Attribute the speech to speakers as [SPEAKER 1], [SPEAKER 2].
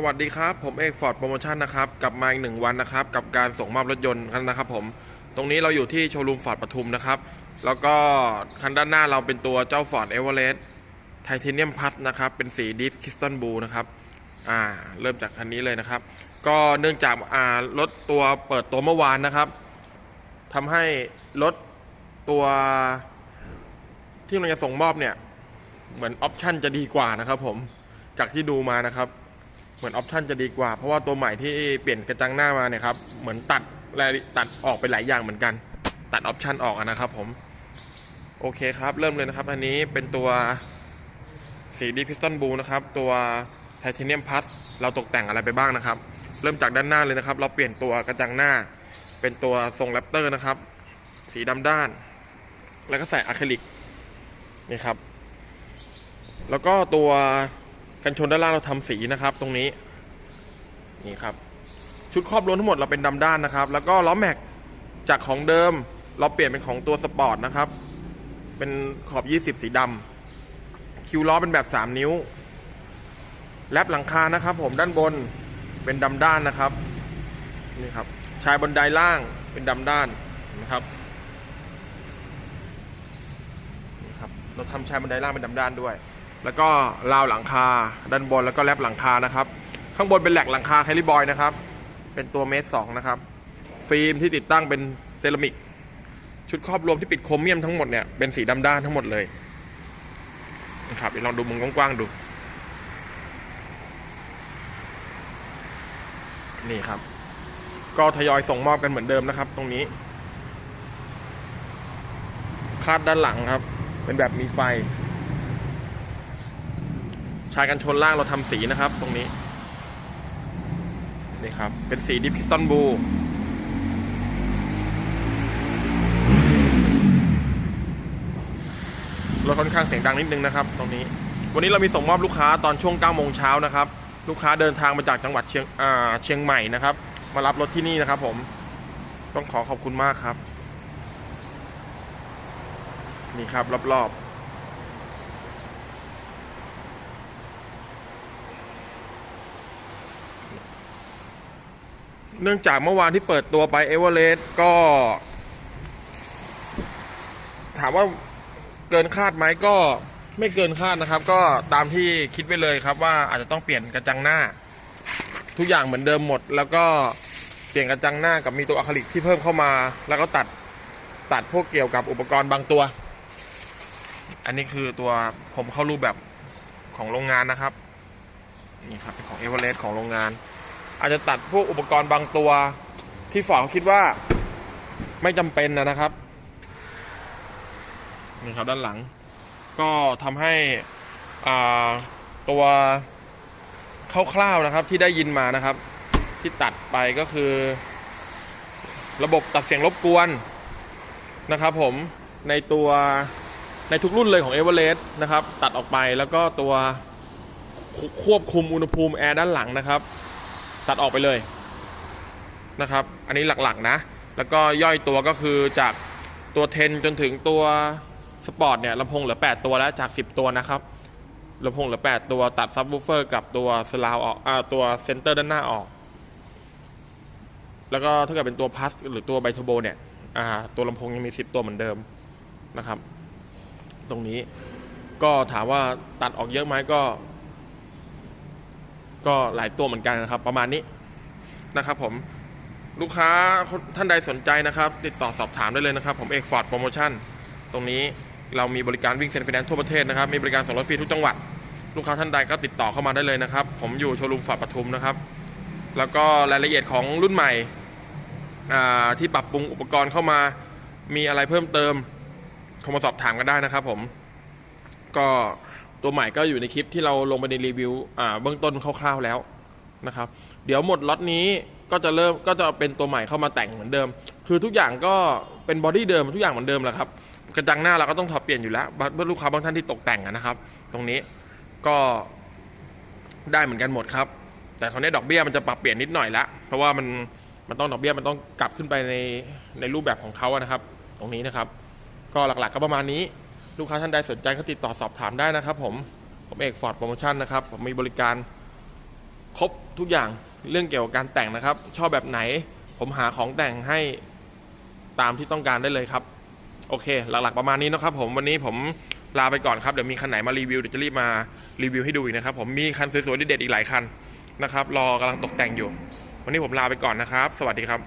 [SPEAKER 1] สวัสดีครับ ผมเอกฟอร์ดโปรโมชั่นนะครับกลับมาอีกหนึ่งวันนะครับ กับการส่งมอบรถยนต์กันนะครับผมตรงนี้เราอยู่ที่โชว์รูมฟอร์ดปทุมนะครับ แล้วก็คันด้านหน้าเราเป็นตัวเจ้า Ford e v e r e s t Titanium Plus นะครับเป็นสีดิสคิสตันบูนะครับอ่าเริ่มจากคันนี้เลยนะครับ ก็เนื่องจากอ่ารถตัวเปิดตัวเมื่อวานนะครับทำให้รถตัวที่เราจะส่งมอบเนี่ยเหมือนออปชั่นจะดีกว่านะครับผมจากที่ดูมานะครับ เหมือนออปชันจะดีกว่า เพราะว่าตัวใหม่ที่เปลี่ยนกระจังหน้ามาเนี่ยครับเหมือนตัดรายลตัดออกไปหลายอย่างเหมือนกัน ตัดออปชันออกอะนะครับผมโอเคครับ เริ่มเลยนะครับ อันนี้เป็นตัวสีดีพิสตันบูนะครับ ตัวไทเทเนียมพัสเราตกแต่งอะไรไปบ้างนะครับ เริ่มจากด้านหน้าเลยนะครับ เราเปลี่ยนตัวกระจังหน้า เป็นตัวทรงแรปเตอร์นะครับ สีดำด้าน แล้วก็ใส่อะคริลิกนี่ครับ แล้วก็ตัว กันชนด้านล่างเราทำสีนะครับ ตรงนี้นี่ครับ ชุดครอบล้วนทั้งหมดเราเป็นดำด้านนะครับ แล้วก็ล้อแม็กจากของเดิม เราเปลี่ยนเป็นของตัวสปอร์ตนะครับ เป็นขอบ 20 สีดำคิวล้อเป็นแบบ 3 นิ้ว แลบหลังคานะครับ ผมด้านบนเป็นดำด้านนะครับนี่ครับชายบันไดล่างเป็นดำด้านนะครับนี่ครับ เราทำชายบันไดล่างเป็นดำด้านด้วย แล้วก็ราวหลังคาด้านบนแล้วก็แลบหลังคานะครับ ข้างบนเป็นแหลกหลังคาแคลิบอยนะครับ เป็นตัวเมตรสองนะครับ ฟิล์มที่ติดตั้งเป็นเซรามิก ชุดครอบรวมที่ปิดโครเมียมทั้งหมดเนี่ยเป็นสีดำด้านทั้งหมดเลยนะครับเดี๋ยวลองดูมุมกว้างๆดู นี่ครับ ก็ทยอยส่งมอบกันเหมือนเดิมนะครับ ตรงนี้ คาดด้านหลังครับ เป็นแบบมีไฟายกันชนล่างเราทำสีนะครับ ตรงนี้นี่ครับ เป็นสีดิพิสตันบูรถค่อนข้างเสียงดังนิดนึงนะครับ ตรงนี้ วันนี้เรามีส่งมอบลูกค้าตอนช่วง9โมงเช้านะครับ ลูกค้าเดินทางมาจากจังหวัดเชียงอ่าเชียงใหม่นะครับ มารับรถที่นี่นะครับ ผม ต้องขอขอบคุณมากครับ นี่ครับรอบๆ เนื่องจากเมื่อวานที่เปิดตัวไปเอเวอเรสต์ก็ ถามว่าเกินคาดไหมก็ไม่เกินคาดนะครับ ก็ตามที่คิดไว้เลยครับว่าอาจจะต้องเปลี่ยนกระจังหน้า ทุกอย่างเหมือนเดิมหมด แล้วก็เปลี่ยนกระจังหน้ากับมีตัวอะคริลิกที่เพิ่มเข้ามา แล้วก็ตัดตัดพวกเกี่ยวกับอุปกรณ์บางตัว อันนี้คือตัวผมเข้ารูปแบบของโรงงานนะครับนี่ครับเป็นของเอเวอเรสต์ของโรงงาน อาจจะตัดพวกอุปกรณ์บางตัวที่ฝอเขาคิดว่าไม่จำเป็นนะครับนี่ครับด้านหลัง ก็ทำให้ตัวคร่าวๆนะครับที่ได้ยินมานะครับ ที่ตัดไปก็คือ ระบบตัดเสียงรบกวนนะครับ ผมในตัวในทุกรุ่นเลยของ e v e r e s t นะครับ ตัดออกไปแล้วก็ตัวควบคุมอุณหภูมิแอร์ด้านหลังนะครับ ตัดออกไปเลยนะครับ อันนี้หลักๆนะ แล้วก็ย่อยตัวก็คือจากตัว10จนถึงตัวสปอร์ตเนี่ยลำโพงเหลือ 8 ตัวแล้วจาก 10 ตัวนะครับลำโพงเหลือ 8 ตัวตัดซับวูเฟอร์กับตัวสลาวออกอตัวเซนเตอร์ด้านหน้าออก แล้วก็ถ้าเกิดเป็นตัวพัสหรือตัวไบท์โบเนี่ยตัวลำโพงยังมี 10 ตัวเหมือนเดิมนะครับ ตรงนี้ก็ถามว่าตัดออกเยอะไหมก็ ก็หลายตัวเหมือนกันนะครับ ประมาณนี้นะครับผมลูกค้าท่านใดสนใจนะครับ ติดต่อสอบถามได้เลยนะครับ ผมเอกฟอร์ดโปรโมชั่นตรงนี้เรามีบริการวิ่งเซ็นฟินแลนซ์ทั่วประเทศนะครับ มีบริการส่งรถฟรีทุกจังหวัด ลูกค้าท่านใดก็ติดต่อเข้ามาได้เลยนะครับ ผมอยู่โชว์รูมฟอร์ดปทุมนะครับ แล้วก็รายละเอียดของรุ่นใหม่ที่ปรับปรุงอุปกรณ์เข้ามามีอะไรเพิ่มเติมโทรมาสอบถามกันได้นะครับ ผมก็ ตัวใหม่ก็อยู่ในคลิปที่เราลงไปในรีวิวอ่าเบื้องต้นคร่าวๆแล้วนะครับ เดี๋ยวหมดล็อตนี้ก็จะเริ่มก็จะเป็นตัวใหม่เข้ามาแต่งเหมือนเดิม คือทุกอย่างก็เป็นบอดี้เดิมทุกอย่างเหมือนเดิมแหละครับกระจังหน้าเราก็ต้องถอดเปลี่ยนอยู่แล้วเพื่อลูกค้าบางท่านที่ตกแต่งนะครับ ตรงนี้ก็ได้เหมือนกันหมดครับ แต่คราวนี้ดอกเบี้ยมันจะปรับเปลี่ยนนิดหน่อยละเพราะว่ามันมันต้องดอกเบี้ยมันต้องกลับขึ้นไปในในรูปแบบของเขาอะนะครับ ตรงนี้นะครับ ก็หลักๆก็ประมาณนี้ ลูกค้าท่านใดสนใจก็ติดต่อสอบถามได้นะครับ ผมผมเอกฟอร์ดโปรโมชั่นนะครับผมมีบริการครบทุกอย่างเรื่องเกี่ยวกับการแต่งนะครับ ชอบแบบไหน ผมหาของแต่งให้ตามที่ต้องการได้เลยครับ โอเค หลักๆประมาณนี้นะครับ ผมวันนี้ผมลาไปก่อนครับเดี๋ยวมีคันไหนมารีวิวเดี๋ยวจะรีบมารีวิวให้ดูอีกนะครับ ผมมีคันสวยๆเด็ดๆอีกหลายคันนะครับ รอกำลังตกแต่งอยู่ วันนี้ผมลาไปก่อนนะครับ สวัสดีครับ